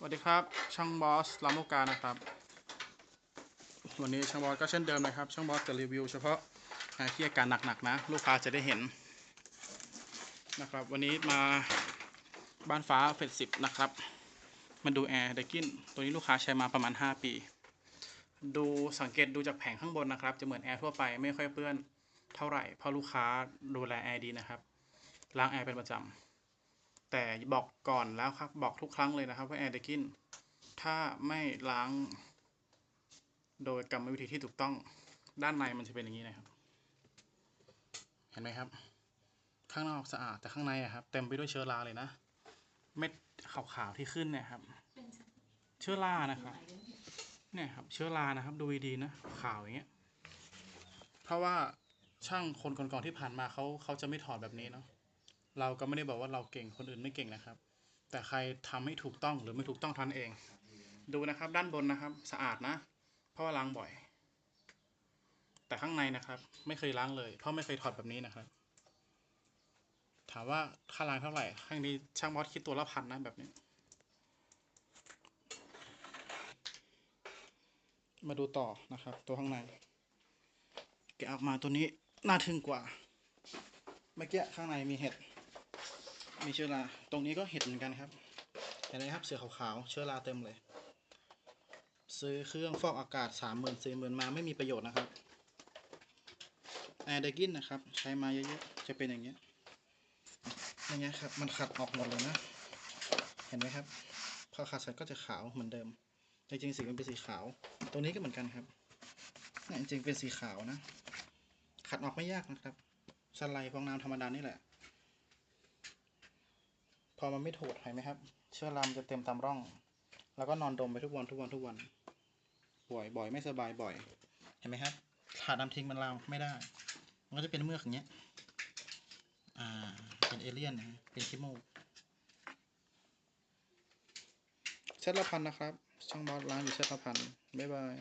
สวัสดีครับ ช่างบอสลาโมกานะครับ วันนี้ช่างบอสก็เช่นเดิมนะครับ ช่างบอสจะรีวิวเฉพาะอ่าที่อาการหนักๆนะ ลูกค้าจะได้เห็นนะครับ วันนี้มาบ้านฟ้าเฟสสิบนะครับ มาดูแอร์ไดกินตัวนี้ลูกค้าใช้มาประมาณ 5 ปี ดูสังเกตดูจากแผงข้างบนนะครับ จะเหมือนแอร์ทั่วไปไม่ค่อยเปื้อนเท่าไหร่เพราะลูกค้าดูแลแอร์ดีนะครับล้างแอร์เป็นประจำ แต่บอกก่อนแล้วครับ บอกทุกครั้งเลยนะครับว่าแอร์เดกินถ้าไม่ล้าง โดยกรรมวิธีที่ถูกต้องด้านในมันจะเป็นอย่างนี้นะครับ เห็นไหมครับ ข้างนอกสะอาดแต่ข้างในอะครับ เต็มไปด้วยเชื้อราเลยนะ เม็ดขาวๆที่ขึ้นเนี่ยครับ เชื้อรานะครับ เนี่ยครับ เชื้อรานะครับ ดูดีๆนะขาวอย่างเงี้ย เพราะว่าช่างคนก่อนๆที่ผ่านมาเขาเขาจะไม่ถอดแบบนี้เนาะ เราก็ไม่ได้บอกว่าเราเก่งคนอื่นไม่เก่งนะครับ แต่ใครทำให้ถูกต้องหรือไม่ถูกต้องท่านั้นเอง ดูนะครับด้านบนนะครับ สะอาดนะ เพราะว่าล้างบ่อย แต่ข้างในนะครับ ไม่เคยล้างเลย เพราะไม่เคยถอดแบบนี้นะครับ ถามว่าค่าล้างเท่าไหร่ข้างนี้ช่างมอสคิดตัวละพันนะแบบนี้มาดูต่อนะครับ ตัวข้างในแกะออกมาตัวนี้น่าทึ่งกว่า เมื่อกี้ข้างในมีเห็ด มีเชื้อรา ตรงนี้ก็เห็ดเหมือนกันครับ เห็นไหมครับเสือขาวๆ เชื้อราเต็มเลย ซื้อเครื่องฟอกอากาศสามหมื่นสี่หมื่นมาไม่มีประโยชน์นะครับ แอร์ไดกินนะครับ ใช้มาเยอะๆ จะเป็นอย่างเงี้ย อย่างเงี้ยครับ มันขัดออกหมดเลยนะ เห็นไหมครับ พอขัดเสร็จก็จะขาวเหมือนเดิม จริงๆสีมันเป็นสีขาว ตรงนี้ก็เหมือนกันครับเนี่ยจริงๆเป็นสีขาวนะ ขัดออกไม่ยากนะครับ สไลด์ฟองน้ำธรรมดานี่แหละ พอมันไม่ถูดเห็นไหมครับ เชื้อรามจะเต็มตามร่อง แล้วก็นอนดมไปทุกวันทุกวันทุกวัน บ่อยบ่อยไม่สบายบ่อย เห็นไหมครับ ขาดน้ำทิ้งมันราวไม่ได้ มันก็จะเป็นเมือกอย่างเงี้ย อ่า เป็นเอเลี่ยนนะเป็นขี้มูกเซตละพันนะครับ ช่างบอสร้านอยู่เซตละพันบ๊ายบาย